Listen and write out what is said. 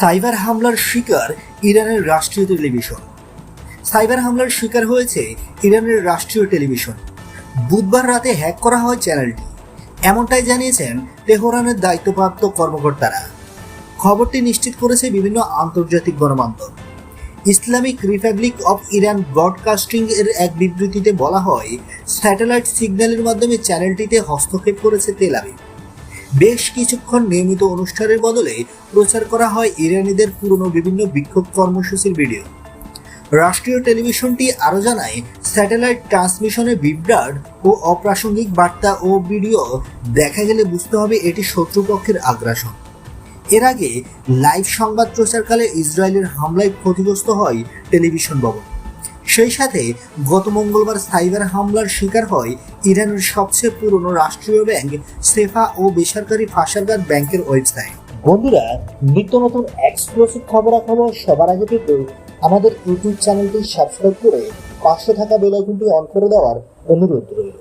Cyber হামলার শিকার ইরানের রাষ্ট্রীয় টেলিভিশন। সাইবার হামলার শিকার হয়েছে ইরানের রাষ্ট্রীয় টেলিভিশন। বুধবার রাতে হ্যাক করা হয় চ্যানেলটি। এমনটাই জানিয়েছেন তেহরানের দায়িত্বপ্রাপ্ত কর্মকর্তারা। খবরটি নিশ্চিত করেছে বিভিন্ন আন্তর্জাতিক গণমাধ্যম। Islamic Republic of Iran Broadcasting এর এক বিবৃতিতে বলা হয়, স্যাটেলাইট সিগন্যালের মাধ্যমে চ্যানেলটিতে হস্তক্ষেপ করেছে তেলাবি বেশ কিছুক্ষণ নিয়মিত অনুষ্ঠানের বদলে প্রচার করা হয় ইরানিদের পুরনো বিভিন্ন বিক্ষোভ কর্মসূচির ভিডিও। রাষ্ট্রীয় টেলিভিশনটি আরও জানায়, স্যাটেলাইট ট্রান্সমিশনে বিভ্রাট ও অপ্রাসঙ্গিক বার্তা ও ভিডিও দেখা গেলে বুঝতে হবে এটি শত্রুপক্ষের আগ্রাসন। এর আগে লাইভ সংবাদ প্রচারকালে ইসরায়েলের হামলায় ক্ষতিগ্রস্ত হয় টেলিভিশন ভবন। সেই সাথে গত মঙ্গলবার সাইবার হামলার শিকার হয় ইরানের সবচেয়ে পুরনো রাষ্ট্রীয় ব্যাংক সেফা ও বেসরকারি ফাঁসারগার ব্যাংকের ওয়েবসাইট। বন্ধুরা, নিত্য নতুন এক্সক্লুসিভ খবরাখবর সবার আগে পেতে আমাদের ইউটিউব চ্যানেলটি সাবস্ক্রাইব করে পাশে থাকা বেল অন করে দেওয়ার অনুরোধ রইল।